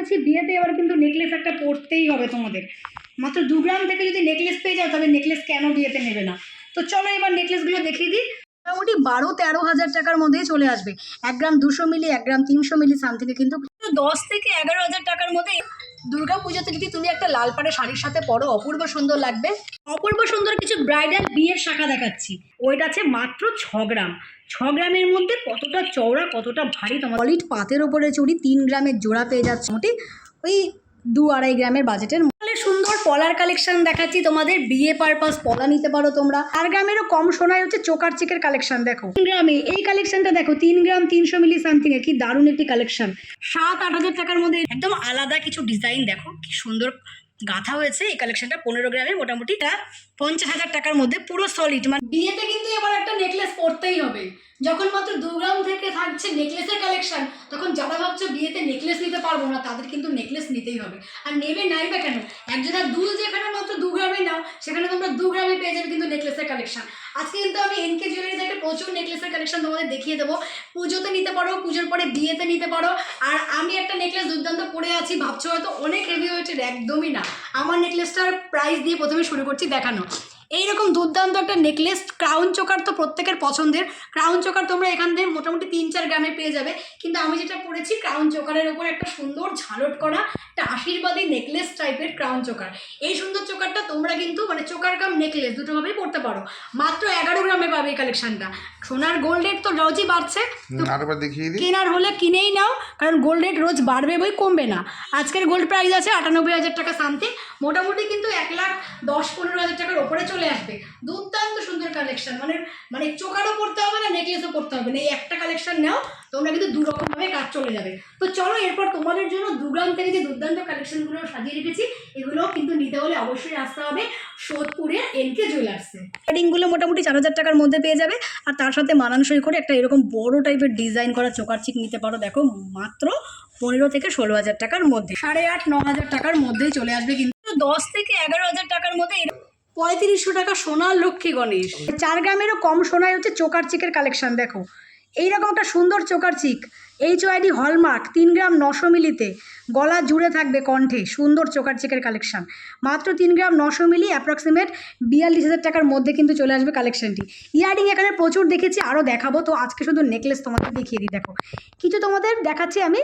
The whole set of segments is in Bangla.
বলেছি বিয়েতে এবার কিন্তু নেকলেস একটা পরতেই হবে তোমাদের। মাত্র দু গ্রাম থেকে যদি নেকলেস পেয়ে যাও, তাহলে নেকলেস কেন বিয়েতে নেবে না? তো চলো এবার নেকলেসগুলো দেখিয়ে দিই। মোটামুটি বারো তেরো হাজার টাকার মধ্যেই চলে আসবে। এক গ্রাম দুশো মিলি, এক গ্রাম তিনশো মিলি সামথিংয়ে কিন্তু দশ থেকে এগারো হাজার টাকার মধ্যে দুর্গা পুজোতে যদি তুমি একটা লাল পাড়ে শাড়ির সাথে পরো, অপূর্ব সুন্দর লাগবে। অপূর্ব সুন্দর কিছু ব্রাইডাল বিয়ের শাখা দেখাচ্ছি। ওইটা আছে মাত্র ছ গ্রাম। ছ গ্রামের মধ্যে কতটা চওড়া, কতটা ভারী তোমার পাতের ওপরে চুড়ি, তিন গ্রামের জোড়া পেয়ে যাচ্ছে মোটে ওই দু আড়াই গ্রামের বাজেটের সুন্দর পলার কালেকশন দেখাচ্ছি। তোমাদের বিয়ে পারপাস পলা নিতে পারো তোমরা। আর গ্রামেরও কম সোনায় হচ্ছে চোকার চিকের কালেকশন দেখো। তিন গ্রামে। এই কালেকশনটা দেখো, তিন গ্রাম তিনশো মিলি সামথিং কি দারুণ একটি কালেকশন সাত আট হাজার টাকার মধ্যে একদম আলাদা কিছু ডিজাইন দেখো। কি সুন্দর গাঁথা হয়েছে এই কালেকশনটা পনেরো গ্রামে মোটামুটি। পঞ্চাশ হাজার টাকার মধ্যে পুরো সলিড মানে বিয়েতে কিন্তু এবার একটা নেকলেস পরতেই হবে। যখন মাত্র দু গ্রাম থেকে থাকছে নেকলেসের কালেকশন তখন যারা ভাবছ বিয়েতে নেকলেস নিতে পারব না, তাদের কিন্তু নেকলেস নিতেই হবে। আর নেবে নাই বা কেন? একজনের দুল যেখানে মাত্র দু গ্রামে নাও, সেখানে তোমরা দু গ্রামে পেয়ে যাবে কিন্তু নেকলেসের কালেকশন আজকে কিন্তু আমি এনকে জুয়েলারি থেকে প্রচুর নেকলেসের কালেকশন তোমাদের দেখিয়ে দেবো। পুজোতে নিতে পারো, পুজোর পরে বিয়েতে নিতে পারো। আর আমি একটা নেকলেস দুর্দান্ত পরে আছি, ভাবছ হয়তো অনেক হেভি হয়েছে একদমই না। আমার নেকলেসটার প্রাইস দিয়ে প্রথমে শুরু করছি দেখানো। এইরকম দুর্দান্ত একটা নেকলেস ক্রাউন চোকার তো প্রত্যেকের পছন্দের। ক্রাউন চোকার তোমরা এখান থেকে মোটামুটি তিন চার গ্রামে পেয়ে যাবে। কিন্তু আমি যেটা পড়েছি ক্রাউন চোকারের ওপর একটা সুন্দর ঝালট করা একটা আশীর্বাদী নেকলেস টাইপের ক্রাউন চোকার। এই সুন্দর চোকারটা তোমরা কিন্তু মানে চোকার কাম নেকলেস দুটোভাবেই পড়তে পারো। মাত্র এগারো গ্রামে পাবে এই কালেকশনটা সোনার গোল্ড রেট তো রোজই বাড়ছে। কেনার হলে কিনেই নাও কারণ গোল্ড রেট রোজ বাড়বে বই কমবে না। আজকের গোল্ড প্রাইস আছে আটানব্বই হাজার টাকা সামথিং মোটামুটি কিন্তু এক লাখ দশ পনেরো হাজার টাকার ওপরে চলে আসবে। দুর্দান্ত সুন্দর কালেকশন মানে মানে চোকারও পড়তে হবে না নেকলেসও পড়তে হবে। না এই একটা কালেকশন নাও তোমরা কিন্তু দু রকমভাবে কাজ চলে যাবে। তো চলো এরপর তোমাদের জন্য দু গ্রাম থেকে যে দুর্দান্ত কালেকশনগুলো সাজিয়ে রেখেছি এগুলো কিন্তু নিতে হলে অবশ্যই আসতে হবে সোদপুরের এনকে জুয়েলার্সে রিংগুলো মোটামুটি চার হাজার টাকার মধ্যে পেয়ে যাবে, আর তার সাথে মানানসই করে একটা এরকম বড় টাইপের ডিজাইন করা চোকার চিক নিতে পারো। দেখো, মাত্র পনেরো থেকে ষোলো হাজার টাকার মধ্যে। সাড়ে আট, ন হাজার টাকার মধ্যেই চলে আসবে কিন্তু। দশ থেকে এগারো হাজার টাকার মধ্যে পঁয়ত্রিশশো টাকা সোনার লক্ষ্মী গণেশ। চার গ্রামেরও কম সোনায় হচ্ছে চোকার চিকের কালেকশন দেখো। এইরকম একটা সুন্দর choker chic. H UID hallmark তিন গ্রাম নশো মিলিতে। গলা জুড়ে থাকবে কণ্ঠে, সুন্দর চোকার চিকের কালেকশন মাত্র তিন গ্রাম নশো মিলি অ্যাপ্রক্সিমেট বিয়াল্লিশ হাজার টাকার মধ্যে কিন্তু চলে আসবে কালেকশনটি ইয়ারিং এখানে প্রচুর দেখেছি আরও দেখাবো। তো আজকে শুধু নেকলেস তোমাদের দেখিয়ে দিই, দেখো। কিছু তোমাদের দেখাচ্ছি আমি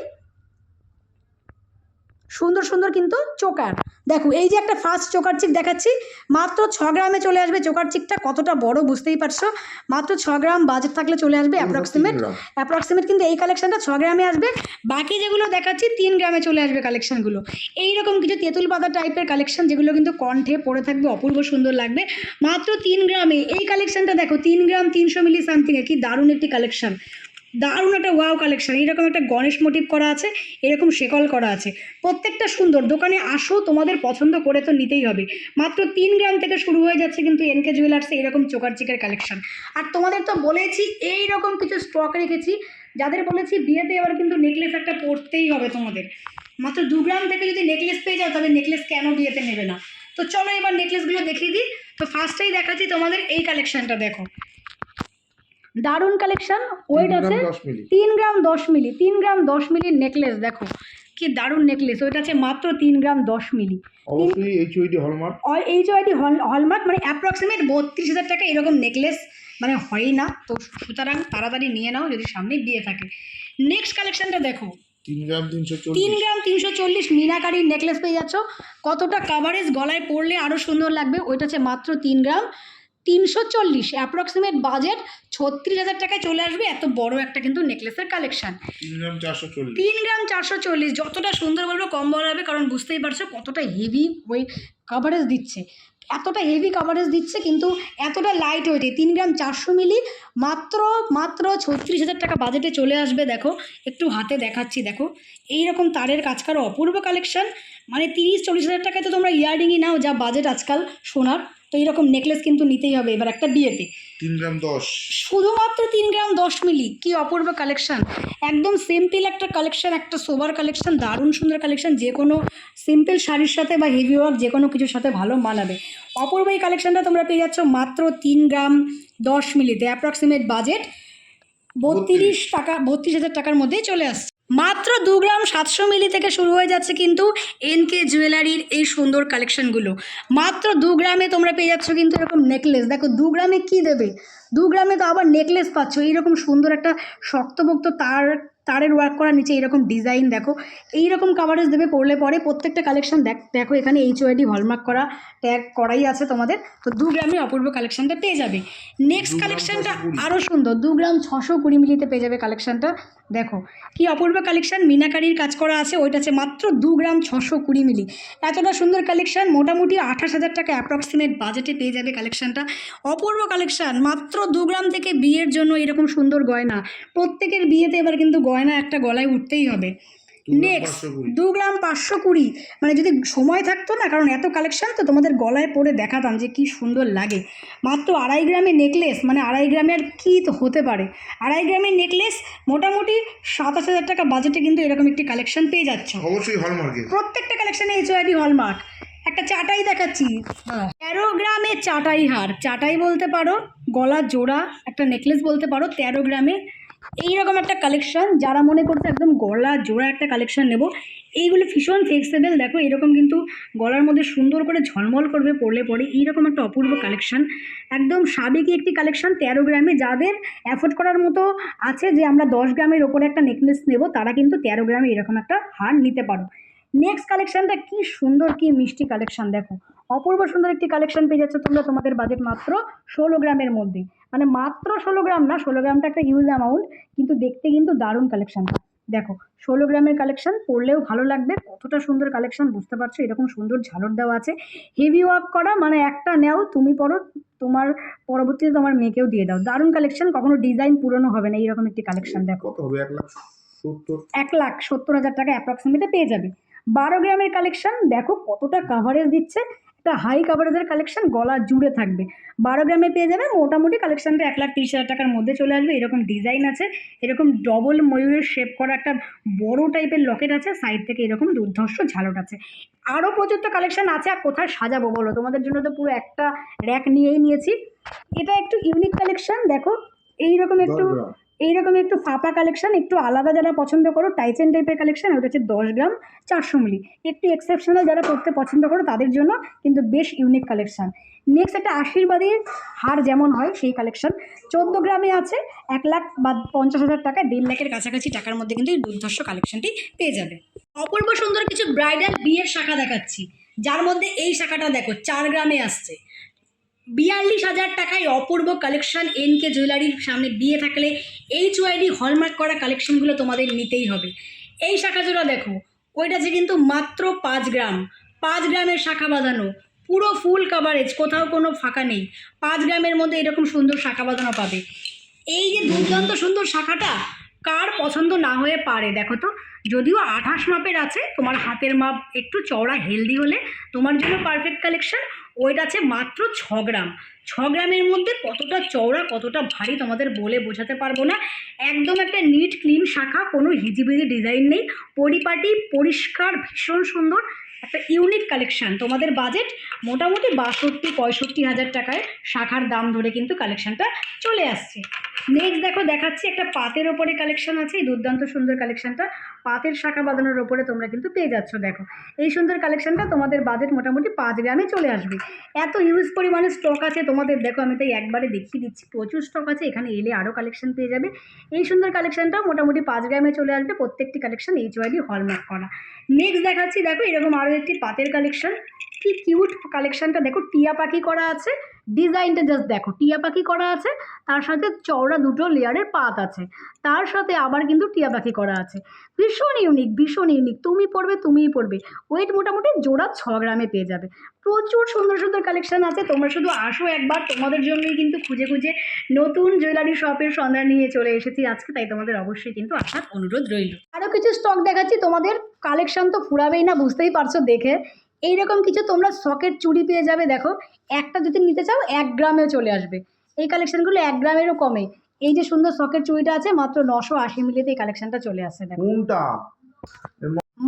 সুন্দর সুন্দর কিন্তু চোকার। দেখো এই যে একটা ফার্স্ট চোকার চিক দেখাচ্ছি মাত্র ছ গ্রামে চলে আসবে চোকার চিকটা কতটা বড় বুঝতেই পারছ। মাত্র ছ গ্রাম বাজেট থাকলে চলে আসবে অ্যাপ্রক্সিমেট অ্যাপ্রক্সিমেট কিন্তু এই কালেকশনটা ছ গ্রামে আসবে বাকি যেগুলো দেখাচ্ছি তিন গ্রামে চলে আসবে কালেকশনগুলো এইরকম কিছু তেঁতুল পাতা টাইপের কালেকশন যেগুলো কিন্তু কণ্ঠে পড়ে থাকবে অপূর্ব সুন্দর লাগবে। মাত্র তিন গ্রামে এই কালেকশনটা দেখো তিন গ্রাম তিনশো মিলি সামথিংয়ে কি দারুণ একটি কালেকশন দারুণ একটা ওয়াও কালেকশন এরকম একটা গণেশ মোটিভ করা আছে, এরকম শেকল করা আছে। প্রত্যেকটা সুন্দর। দোকানে আসো, তোমাদের পছন্দ করে তো নিতেই হবে। মাত্র তিন গ্রাম থেকে শুরু হয়ে যাচ্ছে কিন্তু এনকে জুয়েলার্সে এরকম চোকার চিকের কালেকশন আর তোমাদের তো বলেছি এই রকম কিছু স্টক রেখেছি, যাদের বলেছি বিয়েতে এবার কিন্তু নেকলেস একটা পরতেই হবে তোমাদের। মাত্র দু গ্রাম থেকে যদি নেকলেস পেয়ে যাও তবে নেকলেস কেন বিয়েতে নেবে না? তো চলো এবার নেকলেসগুলো দেখিয়ে দিই। তো ফার্স্টেই দেখাচ্ছি তোমাদের এই কালেকশনটা দেখো। দারুণ কালেকশন ওয়েট আছে। তিন গ্রাম দশ মিলি তিন গ্রাম দশ মিলির নেকলেস দেখো। কি দারুণ নেকলেস ওইটা আছে মাত্র তিন গ্রাম দশ মিলি। অবশ্যই হলমার্ক মানে অ্যাপ্রক্সিমেট বত্রিশ হাজার টাকা এরকম নেকলেস মানে হয়ই না। তো সুতরাং তাড়াতাড়ি নিয়ে নাও যদি সামনে বিয়ে থাকে। নেক্সট কালেকশনটা দেখো। তিন গ্রাম তিনশো চল্লিশ। গ্রাম তিনশো চল্লিশ মিনাকারির নেকলেস পেয়ে যাচ্ছ। কতটা কাভারেজ গলায় পরলে আরও সুন্দর লাগবে ওইটা হচ্ছে মাত্র তিন গ্রাম। তিনশো চল্লিশ অ্যাপ্রক্সিমেট বাজেট ছত্রিশ হাজার টাকায় চলে আসবে। এত বড় একটা কিন্তু নেকলেসের কালেকশন তিন গ্রাম চারশো চল্লিশ। যতটা সুন্দর বলব কম বলা হবে কারণ বুঝতেই পারছ কতটা হেভি ওই কাভারেজ দিচ্ছে। এতটা হেভি কাভারেজ দিচ্ছে কিন্তু এতটা লাইট ওয়েটে তিন গ্রাম চারশো মিলি মাত্র মাত্র ছত্রিশ হাজার টাকা বাজেটে চলে আসবে দেখো। একটু হাতে দেখাচ্ছি দেখো। এই রকম তারের কাজ কারও অপূর্ব কালেকশন মানে তিরিশ চল্লিশ হাজার টাকায় তো তোমরা ইয়াররিংই নাও যা বাজেট আজকাল সোনার। তো এইরকম নেকলেস কিন্তু নিতেই হবে। এবার একটা বিয়েতে। তিন গ্রাম দশ। শুধুমাত্র তিন গ্রাম দশ মিলি কি অপূর্ব কালেকশন একদম সিম্পল একটা কালেকশন একটা সোবার কালেকশন দারুণ সুন্দর কালেকশন যে কোনো সিম্পল শাড়ির সাথে বা হেভি ওয়ার্ক যে কোনো কিছুর সাথে ভালো মানাবে। অপূর্ব এই কালেকশনটা তোমরা পেয়ে যাচ্ছ মাত্র তিন গ্রাম দশ মিলিতে। অ্যাপ্রক্সিমেট বাজেট বত্রিশ। টাকা বত্রিশ হাজার টাকার মধ্যেই চলে আসছে। মাত্র দু গ্রাম সাতশো মিলি থেকে শুরু হয়ে যাচ্ছে কিন্তু এনকে জুয়েলারির এই সুন্দর কালেকশনগুলো মাত্র দু গ্রামে তোমরা পেয়ে যাচ্ছ কিন্তু এরকম নেকলেস দেখো, দু গ্রামে কী দেবে? দু গ্রামে তো আবার নেকলেস পাচ্ছ। এইরকম সুন্দর একটা শক্তপোক্ত তার তারের ওয়ার্ক করা নিচে এইরকম ডিজাইন দেখো। এইরকম কাভারেজ দেবে পড়লে পরে প্রত্যেকটা কালেকশন দেখ দেখো এখানে এইচ ওয়াইডি হলমার্ক করা ট্যাগ করাই আছে তোমাদের। তো দু গ্রামে অপূর্ব কালেকশনটা পেয়ে যাবে। নেক্সট কালেকশনটা আরও সুন্দর দু গ্রাম ছশো কুড়ি মিলিতে পেয়ে যাবে কালেকশনটা দেখো কি অপূর্ব কালেকশন মিনাকারির কাজ করা আছে ওইটা আছে মাত্র দু গ্রাম ছশো কুড়ি মিলি। এতটা সুন্দর কালেকশন মোটামুটি আঠাশ হাজার টাকা অ্যাপ্রক্সিমেট বাজেটে পেয়ে যাবে কালেকশনটা অপূর্ব কালেকশন মাত্র দু গ্রাম থেকে বিয়ের জন্য এরকম সুন্দর গয়না। প্রত্যেকের বিয়েতে এবার কিন্তু গয়না একটা গলায় উঠতেই হবে। নেক্সট দু গ্রাম পাঁচশো কুড়ি। মানে যদি সময় থাকতো না কারণ এত কালেকশন তো তোমাদের গলায় পরে দেখাতাম যে কি সুন্দর লাগে। মাত্র আড়াই গ্রামে নেকলেস মানে আড়াই গ্রামের কী তো হতে পারে। আড়াই গ্রামের নেকলেস মোটামুটি সাতাশ হাজার টাকা বাজেটে কিন্তু এরকম একটি কালেকশন পেয়ে যাচ্ছ। অবশ্যই হলমার্কের প্রত্যেকটা কালেকশানে এইচ ওয়াইডি হলমার্ক একটা চাটাই দেখাচ্ছি। তেরো গ্রামে চাটাই হার। চাটাই বলতে পারো গলার জোড়া একটা নেকলেস বলতে পারো তেরো গ্রামে এইরকম একটা কালেকশন যারা মনে করছে একদম গলা জোড়া একটা কালেকশন নেব, এইগুলো ভীষণ ফ্লেক্সিবল দেখো, এরকম কিন্তু গলার মধ্যে সুন্দর করে ঝলমল করবে পড়লে পরে এইরকম একটা অপূর্ব কালেকশন একদম সাবেকি একটি কালেকশন তেরো গ্রামে, যাদের অ্যাফোর্ড করার মতো আছে যে আমরা দশ গ্রামের ওপরে একটা নেকলেস নেব, তারা কিন্তু তেরো গ্রামে এরকম একটা হার নিতে পারো। নেক্সট কালেকশনটা কি সুন্দর, কি মিষ্টি কালেকশন দেখো। অপূর্ব সুন্দর একটি কালেকশন পেয়ে যাচ্ছে তোমরা তোমাদের বাজেট মাত্র ষোলো গ্রামের মধ্যে। মানে মাত্র ষোলো গ্রাম না ষোলো গ্রামটা একটা ইউজ অ্যামাউন্ট কিন্তু দেখতে কিন্তু দারুণ কালেকশনটা দেখো ষোলো গ্রামের কালেকশন পরলেও ভালো লাগবে কতটা সুন্দর কালেকশন বুঝতে পারছ? এরকম সুন্দর ঝালর দেওয়া আছে। হেভি ওয়ার্ক করা মানে একটা নেও তুমি পরো তোমার পরবর্তীতে তোমার মেয়েকেও দিয়ে দাও। দারুণ কালেকশন কখনো ডিজাইন পুরনো হবে না এইরকম একটি কালেকশন দেখো। এক লাখ সত্তর? এক লাখ সত্তর হাজার টাকা অ্যাপ্রক্সিমেটে পেয়ে যাবে। বারো গ্রামের কালেকশন দেখো কতটা কাভারেজ দিচ্ছে। একটা হাই কাভারেজের কালেকশন গলা জুড়ে থাকবে। বারো গ্রামে পেয়ে যাবে মোটামুটি কালেকশনটা এক লাখ তিরিশ হাজার টাকার মধ্যে চলে আসবে। এরকম ডিজাইন আছে, এরকম ডবল ময়ূরের শেপ করা একটা বড় টাইপের লকেট আছে সাইড থেকে এরকম দুর্ধর্ষ ঝালট আছে। আরও প্রচুর তো কালেকশন আছে, আর কোথায় সাজাবো বলো? তোমাদের জন্য তো পুরো একটা র্যাক নিয়েই নিয়েছি। এটা একটু ইউনিক কালেকশন দেখো, এইরকম একটু এইরকম একটু ফাঁপা কালেকশন একটু আলাদা যারা পছন্দ করো টাইচেন টাইপের কালেকশন ওটা হচ্ছে দশ গ্রাম চারশো মিলি। একটু এক্সেপশনাল যারা পড়তে পছন্দ করো, তাদের জন্য কিন্তু বেশ ইউনিক কালেকশন নেক্সট একটা আশীর্বাদের হার যেমন হয়, সেই কালেকশন চোদ্দ গ্রামে আছে, এক লাখ বা পঞ্চাশ হাজার টাকা, দেড় লাখের কাছাকাছি টাকার মধ্যে কিন্তু এই দুর্ধর্ষ কালেকশনটি পেয়ে যাবে। অপূর্ব সুন্দর কিছু ব্রাইডাল বিয়ের শাখা দেখাচ্ছি। যার মধ্যে এই শাখাটা দেখো, চার গ্রামে আসছে। বিয়াল্লিশ হাজার টাকায় অপূর্ব কালেকশন এন কে জুয়েলারির সামনে বিয়ে থাকলে এইচ ওয়াইডি হলমার্ক করা কালেকশনগুলো তোমাদের নিতেই হবে। এই শাখা জোড়া দেখো, ওইটা যে কিন্তু মাত্র পাঁচ গ্রাম। পাঁচ গ্রামের শাখা বাঁধানো, পুরো ফুল কাভারেজ কোথাও কোনো ফাঁকা নেই। পাঁচ গ্রামের মধ্যে এরকম সুন্দর শাখা বাঁধানো পাবে। এই যে দুর্দান্ত সুন্দর শাখাটা, কার পছন্দ না হয়ে পারে দেখো তো? যদিও আঠাশ মাপের আছে, তোমার হাতের মাপ একটু চওড়া হেলদি হলে তোমার জন্য পারফেক্ট কালেকশন ওইটা আছে মাত্র ছ গ্রাম। ছ গ্রামের মধ্যে কতটা চওড়া, কতটা ভারী তোমাদের বলে বোঝাতে পারব না। একদম একটা নিট ক্লিন শাখা, কোনো হিজিবিজি ডিজাইন নেই। পরিপাটি, পরিষ্কার, ভীষণ সুন্দর। একটা ইউনিক কালেকশান তোমাদের বাজেট মোটামুটি বাষট্টি, পঁয়ষট্টি হাজার টাকায় শাখার দাম ধরে কিন্তু কালেকশানটা চলে আসছে। নেক্সট দেখো, দেখাচ্ছি একটা পাতের ওপরে কালেকশন আছে, এই দুর্দান্ত সুন্দর কালেকশনটা পাতের শাখা বাঁধানোর ওপরে তোমরা কিন্তু পেয়ে যাচ্ছ, দেখো। এই সুন্দর কালেকশনটা তোমাদের বাজেট মোটামুটি পাঁচ গ্রামে চলে আসবে। এত ইউজ পরিমাণে স্টক আছে, তোমাদের দেখো, আমি তাই একবারে দেখিয়ে দিচ্ছি, প্রচুর স্টক আছে, এখানে এলে আরও কালেকশন পেয়ে যাবে। এই সুন্দর কালেকশনটাও মোটামুটি পাঁচ গ্রামে চলে আসবে, প্রত্যেকটি কালেকশন এইচ ওয়াইডি হলমার্ক করা। নেক্সট দেখাচ্ছি, দেখো, এরকম আরও একটি পাতের কালেকশন কি কিউট কালেকশনটা দেখো, টিয়া পাখি করা আছে ডিজাইনটা জাস্ট দেখো, টিয়া পাখি করা আছে, তার সাথে চওড়া দুটো লেয়ারের পাত আছে, তার সাথে আবার কিন্তু টিয়া পাখি করা আছে। ভীষণ ইউনিক ভীষণ ইউনিক তুমি পড়বে, তুমিই পড়বে। ওয়েট মোটামুটি জোড়া ছ গ্রামে পেয়ে যাবে। প্রচুর সুন্দর সুন্দর কালেকশন আছে, তোমরা শুধু আসো একবার, তোমাদের জন্যই কিন্তু খুঁজে খুঁজে নতুন জুয়েলারি শপের সন্ধান নিয়ে চলে এসেছি আজকে, তাই তোমাদের অবশ্যই কিন্তু আসার অনুরোধ রইল। আরও কিছু স্টক দেখাচ্ছি, তোমাদের কালেকশন তো ফুরাবেই না, বুঝতেই পারছ দেখে। এইরকম কিছু তোমরা শখের চুড়ি পেয়ে যাবে দেখো। একটা যদি নিতে চাও এক গ্রামেও চলে আসবে। এই কালেকশনগুলো এক গ্রামেরও কমে। এই যে সুন্দর শখের চুড়িটা আছে মাত্র নশো আশি মিলিতে এই কালেকশনটা চলে আসছে দেখো।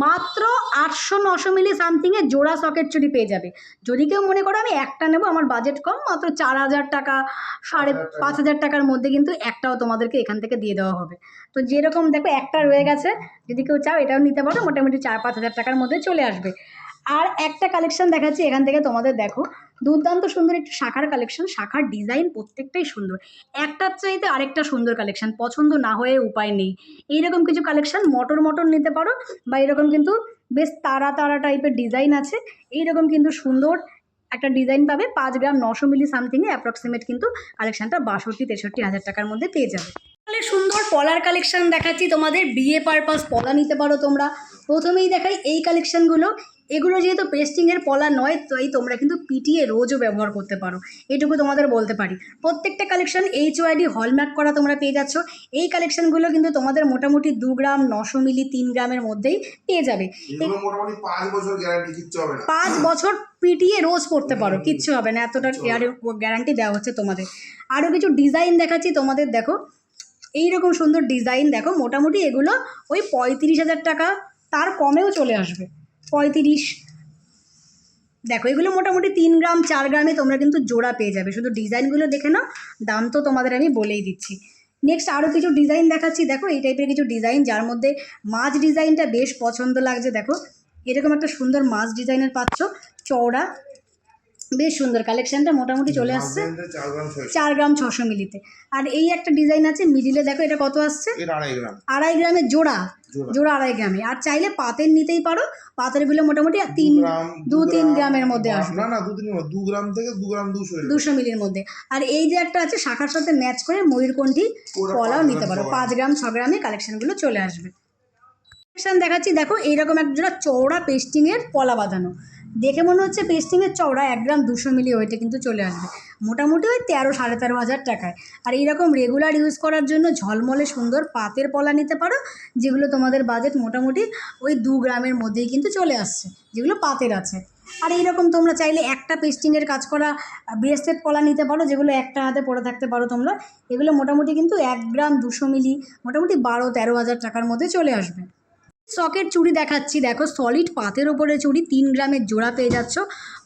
মাত্র আটশো নশো মিলি সামথিংয়ে জোড়া সকেট চুরি পেয়ে যাবে। যদি কেউ মনে করো আমি একটা নেব আমার বাজেট কম মাত্র চার হাজার টাকা সাড়ে পাঁচ হাজার টাকার মধ্যে কিন্তু একটাও তোমাদেরকে এখান থেকে দিয়ে দেওয়া হবে। তো যেরকম দেখো একটা রয়ে গেছে। যদি কেউ চাও এটাও নিতে পারো মোটামুটি চার পাঁচ হাজার টাকার মধ্যে চলে আসবে। আর একটা কালেকশন দেখাচ্ছি, এখান থেকে তোমাদের দেখো। দুর্দান্ত সুন্দর একটি শাখার কালেকশন শাখার ডিজাইন প্রত্যেকটাই সুন্দর। একটার চাইতে আরেকটা সুন্দর কালেকশন পছন্দ না হয়ে উপায় নেই। এইরকম কিছু কালেকশন মটর মটর নিতে পারো, বা এরকম কিন্তু বেশ তারা তারা টাইপের ডিজাইন আছে। এইরকম কিন্তু সুন্দর একটা ডিজাইন পাবে, পাঁচ গ্রাম নশো মিলি সামথিংয়ে অ্যাপ্রক্সিমেট কিন্তু কালেকশনটা বাষট্টি, তেষট্টি হাজার টাকার মধ্যে পেয়ে যাবে। তাহলে সুন্দর পলার কালেকশন দেখাচ্ছি তোমাদের বিয়ে পারপাস পলা নিতে পারো তোমরা। প্রথমেই দেখাই এই কালেকশনগুলো এগুলো যেহেতু পেস্টিংয়ের পলা নয় তাই তোমরা কিন্তু পিটিয়ে রোজও ব্যবহার করতে পারো। এটুকু তোমাদের বলতে পারি। প্রত্যেকটা কালেকশন এইচ ওয়াইডি হলমার্ক করা তোমরা পেয়ে যাচ্ছ। এই কালেকশনগুলো কিন্তু তোমাদের মোটামুটি দু গ্রাম নশো মিলি তিন গ্রামের মধ্যেই পেয়ে যাবে। পাঁচ বছর পিটিয়ে রোজ পড়তে পারো কিচ্ছু হবে না। এতটা গ্যারান্টি দেওয়া হচ্ছে তোমাদের। আরও কিছু ডিজাইন দেখাচ্ছি তোমাদের দেখো। এইরকম সুন্দর ডিজাইন দেখো। মোটামুটি এগুলো ওই পঁয়ত্রিশ হাজার টাকা তার কমেও চলে আসবে। পঁয়ত্রিশ। দেখো, এগুলো মোটামুটি তিন গ্রাম, চার গ্রামে তোমরা কিন্তু জোড়া পেয়ে যাবে। শুধু ডিজাইনগুলো দেখে নাও, দাম তো তোমাদের আমি বলেই দিচ্ছি। নেক্সট আরও কিছু ডিজাইন দেখাচ্ছি। দেখো, এই টাইপের কিছু ডিজাইন যার মধ্যে মাছ ডিজাইনটা বেশ পছন্দ লাগছে। দেখো, এরকম একটা সুন্দর মাছ ডিজাইনের পাচ্ছ, চওড়া। বেশ সুন্দর কালেকশনটা মোটামুটি চলে আসছে। চার গ্রাম ছশো মিলিতে। আর এই একটা ডিজাইন আছে মিডিলে দেখো এটা কত আসছে? আড়াই গ্রাম। গ্রামের জোড়া। জোড়া। আড়াই গ্রামে। আর চাইলে পাতের নিতেই পারো। পাতেরগুলো মোটামুটি তিন দু তিন গ্রামের মধ্যে আসবে। না না দু তিন গ্রাম, দু গ্রাম থেকে দু গ্রাম দুশো দুশো মিলির মধ্যে। আর এই যে একটা আছে শাখার সাথে ম্যাচ করে ময়ূরকণ্ঠী কলাও নিতে পারো। পাঁচ গ্রাম ছ গ্রামে কালেকশনগুলো চলে আসবে। কালেকশন দেখাচ্ছি দেখো এইরকম এক জোড়া চওড়া পেস্টিংয়ের পলা বাঁধানো। দেখে মনে হচ্ছে পেস্টিংয়ের চওড়া এক গ্রাম দুশো মিলি ওইটা কিন্তু চলে আসবে। মোটামুটি ওই তেরো, সাড়ে তেরো হাজার টাকায়। আর এইরকম রেগুলার ইউজ করার জন্য ঝলমলে সুন্দর পাতের পলা নিতে পারো, যেগুলো তোমাদের বাজেট মোটামুটি ওই দু গ্রামের মধ্যেই কিন্তু চলে আসছে, যেগুলো পাতের আছে। আর এইরকম তোমরা চাইলে একটা পেস্টিংয়ের কাজ করা ব্রেসলেট পলা নিতে পারো, যেগুলো একটা হাতে পরে থাকতে পারো তোমরা। এগুলো মোটামুটি কিন্তু এক গ্রাম দুশো মিলি, মোটামুটি বারো, তেরো হাজার টাকার মধ্যে চলে আসবে। সকেট চুড়ি দেখাচ্ছি। দেখো সলিড পাতের ওপরে চুড়ি, তিন গ্রামের জোড়া পেয়ে যাচ্ছ।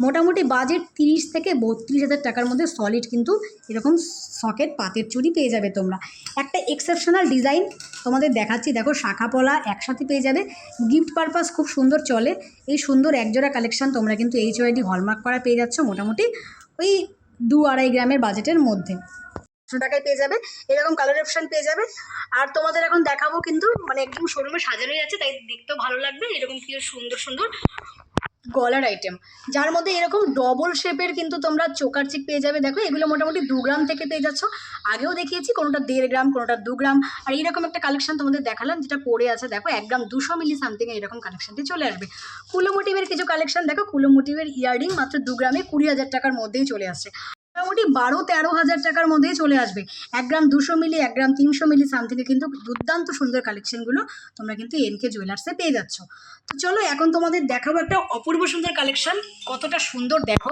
মোটামুটি বাজেট তিরিশ থেকে বত্রিশ হাজার টাকার মধ্যে সলিড কিন্তু এরকম সকেট পাতের চুড়ি পেয়ে যাবে তোমরা। একটা এক্সেপশনাল ডিজাইন তোমাদের দেখাচ্ছি। দেখো, শাখা পলা একসাথে পেয়ে যাবে। গিফট পারপাস খুব সুন্দর চলে। এই সুন্দর একজোড়া কালেকশন তোমরা কিন্তু এইচ ওয়াইডি হলমার্ক করা পেয়ে যাচ্ছ মোটামুটি ওই দু আড়াই গ্রামের বাজেটের মধ্যে। টাকায় পেয়ে যাবে। এরকম কালার অপশান পেয়ে যাবে। আর তোমাদের এখন দেখাবো কিন্তু মানে একদম শোরুমে সাজানোই আছে, তাই দেখতেও ভালো লাগবে। এরকম কি সুন্দর সুন্দর গলার আইটেম যার মধ্যে এরকম ডবল শেপের কিন্তু তোমরা চোকার চিক পেয়ে যাবে। দেখো, এগুলো মোটামুটি দু গ্রাম থেকে পেয়ে যাচ্ছ। আগেও দেখিয়েছি, কোনোটা দেড় গ্রাম, কোনোটা দু গ্রাম। আর এইরকম একটা কালেকশন তোমাদের দেখালাম, যেটা পড়ে আছে। দেখো এক গ্রাম দুশো মিলি সামথিং এরকম কালেকশনটি চলে আসবে। কুলো মোটিভের কিছু কালেকশন দেখো, কুলো মোটিভের ইয়াররিং মাত্র দু গ্রামে কুড়ি হাজার টাকার মধ্যেই চলে আসছে। মোটামুটি বারো তেরো হাজার টাকার মধ্যেই চলে আসবে। এক গ্রাম দুশো মিলি, এক গ্রাম তিনশো মিলি সামথিংয়ে কিন্তু দুর্দান্ত সুন্দর কালেকশনগুলো তোমরা কিন্তু এনকে জুয়েলার্সে পেয়ে যাচ্ছ। তো চলো, এখন তোমাদের দেখাবো একটা অপূর্ব সুন্দর কালেকশন কতটা সুন্দর দেখো।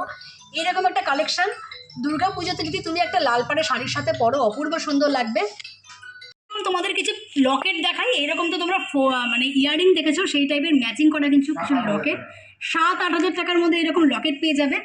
এরকম একটা কালেকশন দুর্গা পুজোতে যদি তুমি একটা লাল পাড়ে শাড়ির সাথে পরো, অপূর্ব সুন্দর লাগবে। তোমাদের কিছু লকেট দেখাই। এরকম তো তোমরা মানে ইয়ারিং দেখেছ, সেই টাইপের ম্যাচিং করা কিছু কিছু লকেট সাত, আট হাজার টাকার মধ্যে এরকম লকেট পেয়ে যাবে।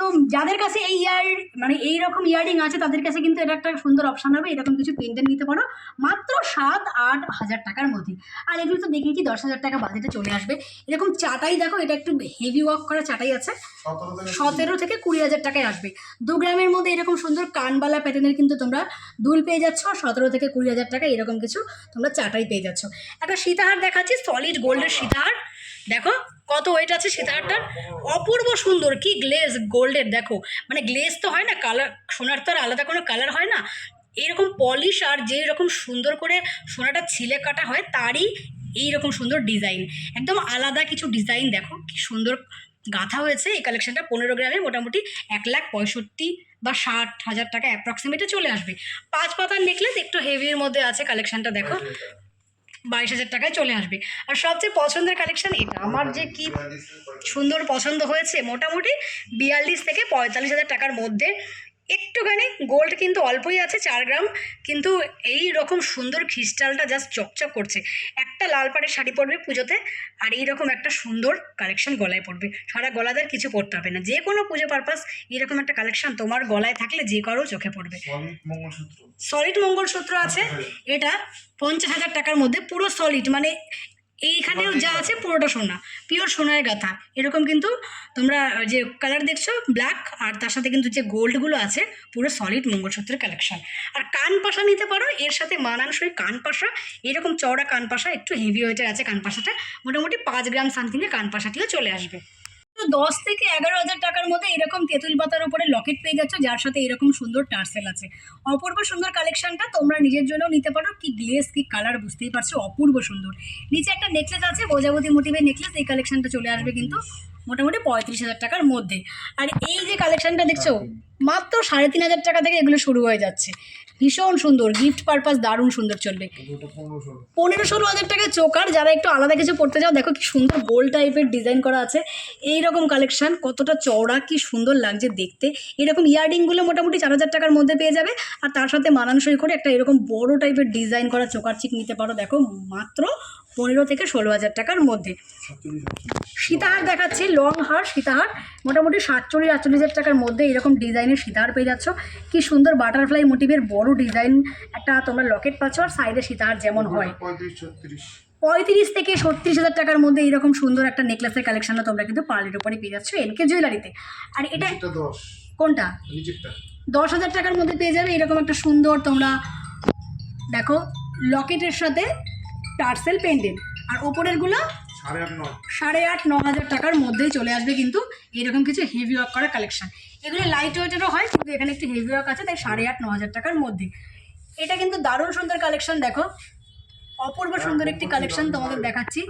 তো যাদের কাছে এই ইয়ার মানে এই রকম ইয়ারিং আছে তাদের কাছে কিন্তু এটা একটা সুন্দর অপশান হবে। এরকম কিছু পেন্ডেন্ট নিতে পারো মাত্র সাত আট হাজার টাকার মধ্যে। আর এগুলো তো দেখিয়েছি দশ হাজার টাকা বাজেটে চলে আসবে। এরকম চাটাই দেখো এটা একটু হেভি ওয়ার্ক করা চাটাই আছে। সতেরো থেকে সতেরো থেকে কুড়ি হাজার টাকায় আসবে। দু গ্রামের মধ্যে এরকম সুন্দর কানবালা প্যাটার্নের কিন্তু তোমরা দুল পেয়ে যাচ্ছ সতেরো থেকে কুড়ি হাজার টাকা এরকম কিছু তোমরা চাটাই পেয়ে যাচ্ছ। একটা সীতাহার দেখাচ্ছি সলিড গোল্ডের সীতাহার। দেখো, কত ওয়েট আছে সীতাহারটার অপূর্ব সুন্দর, কি গ্লেজ গোল্ডের দেখো। মানে গ্লেজ তো হয় না কালার সোনার তো আর আলাদা কোনো কালার হয় না। এইরকম পলিশ আর যে রকম সুন্দর করে সোনাটা ছিলে কাটা হয়, তারই এইরকম সুন্দর ডিজাইন একদম আলাদা কিছু ডিজাইন দেখো, কি সুন্দর গাঁথা হয়েছে। এই কালেকশনটা পনেরো গ্রামে মোটামুটি এক লাখ পঁয়ষট্টি বা ষাট হাজার টাকা অ্যাপ্রক্সিমেটে চলে আসবে। পাঁচ পাতার নেকলেস একটু হেভির মধ্যে আছে কালেকশনটা দেখো। বাইশ হাজার টাকায় চলে আসবে। আর সবচেয়ে পছন্দের কালেকশান এটা। আমার যে কি সুন্দর পছন্দ হয়েছে, মোটামুটি বিয়াল্লিশ থেকে পঁয়তাল্লিশ হাজার টাকার মধ্যে একটুখানি গোল্ড কিন্তু অল্পই আছে চার গ্রাম কিন্তু এই রকম সুন্দর ক্রিস্টালটা জাস্ট চকচক করছে। একটা লাল পাড়ের শাড়ি পরবে পুজোতে আর এইরকম একটা সুন্দর কালেকশন গলায় পড়বে সারা গলাদের কিছু পরতে হবে না। যে কোনো পুজো পারপাস এরকম একটা কালেকশন তোমার গলায় থাকলে যে কারও চোখে পড়বে। সলিড মঙ্গলসূত্র। সলিড মঙ্গলসূত্র আছে। এটা পঞ্চাশ হাজার টাকার মধ্যে পুরো সলিড মানে এইখানেও যা আছে পুরোটা সোনা পিওর সোনার গাথা। এরকম কিন্তু তোমরা যে কালার দেখছ ব্ল্যাক আর তার সাথে কিন্তু যে গোল্ডগুলো আছে পুরো সলিড মঙ্গলসূত্রের কালেকশন আর কান পাশা নিতে পারো এর সাথে মানানসই কান পাশা। এরকম চওড়া কান পাশা একটু হেভি ওয়েটের আছে কান পাশাটা মোটামুটি পাঁচ গ্রাম সামথিংয়ে কান পাশাটিও চলে আসবে। তো দশ থেকে এগারো হাজার টাকার মধ্যে এরকম তেঁতুল পাতার উপরে লকেট পেয়ে যাচ্ছ যার সাথে এরকম সুন্দর টার্সেল আছে। অপূর্ব সুন্দর কালেকশনটা তোমরা নিজের জন্য নিতে পারো। কি গ্লেস কি কালার বুঝতেই পারছ অপূর্ব সুন্দর। নিচে একটা নেকলেস আছে প্রজাপতি মোটিভের নেকলেস এই কালেকশনটা চলে আসবে কিন্তু মোটামুটি পঁয়ত্রিশ হাজার টাকার মধ্যে। আর এই যে কালেকশনটা দেখছ মাত্র সাড়ে তিন হাজার টাকা থেকে এগুলো শুরু হয়ে যাচ্ছে। ভীষণ সুন্দর গিফট পারপাস দারুণ সুন্দর চলবে। পনেরো ষোলো হাজার টাকা চোকার, যারা একটু আলাদা কিছু পড়তে যাও দেখো কি সুন্দর গোল টাইপের ডিজাইন করা আছে। এই রকম কালেকশন কতটা চওড়া, কি সুন্দর লাগছে দেখতে। এরকম ইয়ারিংগুলো মোটামুটি চার হাজার টাকার মধ্যে পেয়ে যাবে। আর তার সাথে মানানসই করে একটা এরকম বড় টাইপের ডিজাইন করা চোকার চিক নিতে পারো। দেখো মাত্র পনেরো থেকে ষোলো হাজার টাকার মধ্যে। সীতাহার দেখাচ্ছি লং হার সীতাহার মোটামুটি সাতচল্লিশ আটচল্লিশ হাজার টাকার মধ্যে এরকম ডিজাইনের সীতাহার পেয়ে যাচ্ছ। কি সুন্দর বাটারফ্লাই মোটিভের বড় ডিজাইন একটা তোমরা লকেট পাচ্ছ আর সাইডে সীতাহার যেমন হয়। পঁয়ত্রিশ থেকে ছত্রিশ হাজার টাকার মধ্যে এরকম সুন্দর একটা নেকলেসের কালেকশনও তোমরা কিন্তু পার্লের উপরে পেয়ে যাচ্ছ এনকে জুয়েলারিতে আর এটা কোনটা? দশ হাজার টাকার মধ্যে পেয়ে যাবে এরকম একটা সুন্দর তোমরা দেখো লকেটের সাথে টার্সেল পেন্ডেন্ট আর ওপরেরগুলো সাড়ে আট সাড়ে আট ন হাজার টাকার মধ্যেই চলে আসবে কিন্তু এরকম কিছু হেভি ওয়ার্ক করা কালেকশন এগুলো লাইট ওয়েটেরও হয় কিন্তু এখানে একটু হেভি ওয়ার্ক আছে তাই সাড়ে আট ন হাজার টাকার মধ্যে। এটা কিন্তু দারুণ সুন্দর কালেকশন দেখো। অপূর্ব সুন্দর একটি কালেকশন তোমাদের দেখাচ্ছি।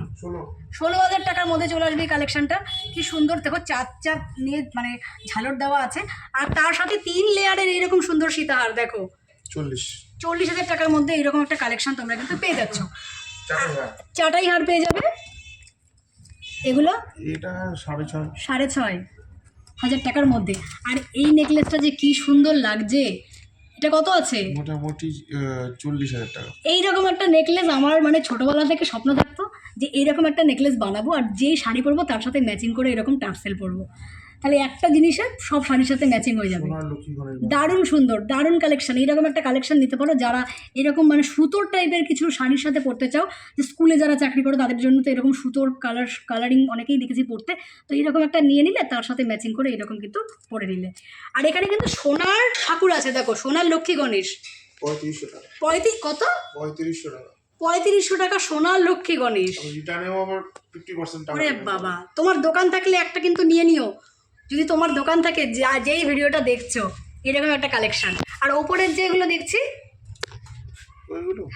ষোলো। হাজার টাকার মধ্যে চলে আসবে এই কালেকশনটা কি সুন্দর দেখো চার চার নিয়ে মানে ঝালর দেওয়া আছে। আর তার সাথে তিন লেয়ারের এইরকম সুন্দর সীতাহার দেখো। চল্লিশ। চল্লিশ হাজার টাকার মধ্যে এরকম একটা কালেকশন তোমরা কিন্তু পেয়ে যাচ্ছ। চাটাই হার পেয়ে যাবে? এগুলো? এটা সাড়ে ছয়। সাড়ে ছয়। হাজার টাকার মধ্যে। আর এই নেকলেসটা যে কি সুন্দর লাগছে। এটা কত আছে? মোটামুটি চল্লিশ হাজার টাকা। এইরকম একটা নেকলেস আমার মানে ছোটোবেলা থেকে স্বপ্ন থাকতো যে এইরকম একটা নেকলেস বানাবো আর যেই শাড়ি পরবো তার সাথে ম্যাচিং করে এরকম টার্সেল পরবো। তাহলে একটা জিনিসে সব শাড়ির সাথে ম্যাচিং হয়ে যাবে। দারুণ সুন্দর দারুণ কালেকশন এইরকম একটা কালেকশন নিতে পারো যারা এরকম মানে সুতোর টাইপের কিছু শাড়ির সাথে পড়তে চাও যে স্কুলে যারা চাকরি করো তাদের জন্য তো এরকম সুতোর কালার কালারিং অনেকেই দেখেছি পরতে তো এরকম একটা নিয়ে নিলে তার সাথে ম্যাচিং করে এরকম কিন্তু পরে নিলে। আর এখানে কিন্তু সোনার ঠাকুর আছে দেখো সোনার লক্ষ্মী গণেশ। পঁয়ত্রিশশো টাকা। পঁয়ত্রিশ কত? পঁয়ত্রিশশো টাকা। পঁয়ত্রিশশো টাকা সোনার লক্ষ্মী গণেশ। রিটার্নেও আবার ফিফটি পার্সেন্ট বাবা তোমার দোকান থাকলে একটা কিন্তু নিয়ে নিও। যদি তোমার দোকান থাকে যা যেই ভিডিওটা দেখছ এরকম একটা কালেকশন আর ওপরের যেগুলো দেখছি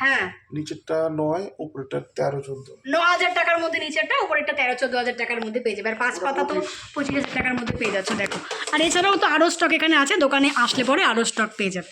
হ্যাঁ। নিচেরটা নয় উপরেরটা তেরো চোদ্দ। ন হাজার টাকার মধ্যে নিচেরটা উপরেরটা তেরো চোদ্দ হাজার টাকার মধ্যে পেয়ে যাবে। আর পাঁচ পাতা তো পঁচিশ। হাজার টাকার মধ্যে পেয়ে যাচ্ছে দেখো। আর এছাড়াও তো আরও স্টক এখানে আছে দোকানে আসলে পরে আরও স্টক পেয়ে যাবে।